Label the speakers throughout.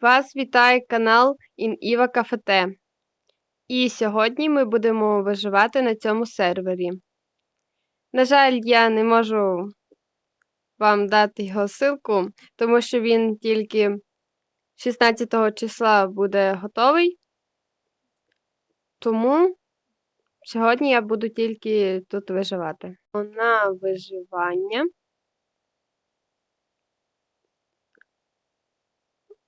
Speaker 1: Вас вітає канал Іва Кафете. І сьогодні ми будемо виживати на цьому сервері. На жаль, я не можу вам дати його ссылку, тому що він тільки 16 числа буде готовий. Тому сьогодні я буду тільки тут виживати. На виживання.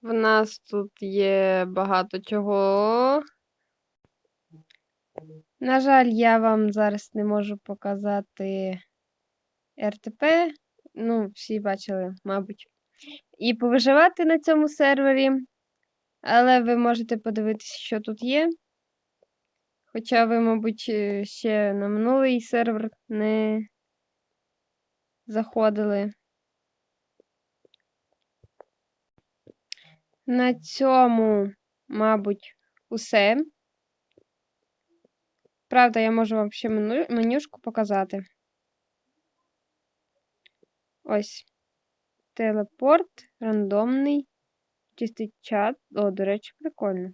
Speaker 1: В нас тут є багато чого. На жаль, я вам зараз не можу показати РТП. Ну, всі бачили, мабуть. І повиживати на цьому сервері. Але ви можете подивитися, що тут є. Хоча ви, мабуть, е, ще на минулий сервер не заходили. На цьому, мабуть, усе. Правда, я можу вам ще меню, менюшку показати. Ось. Телепорт, рандомний, чистий чат. О, до речі, прикольно.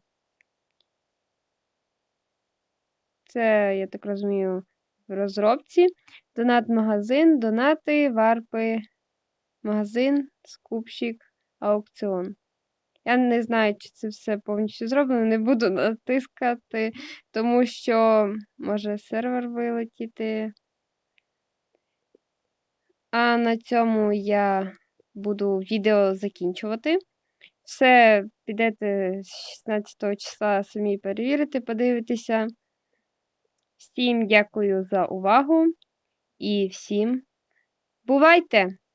Speaker 1: Це, я так розумію, в розробці. Донат-магазин, донати, варпи, магазин, скупщик, аукціон. Я не знаю, чи це все повністю зроблено, не буду натискати, тому що може сервер вилетіти. А на цьому я буду відео закінчувати. Все, підете з 16 числа самі перевірити, подивитися. Всім дякую за увагу і всім бувайте!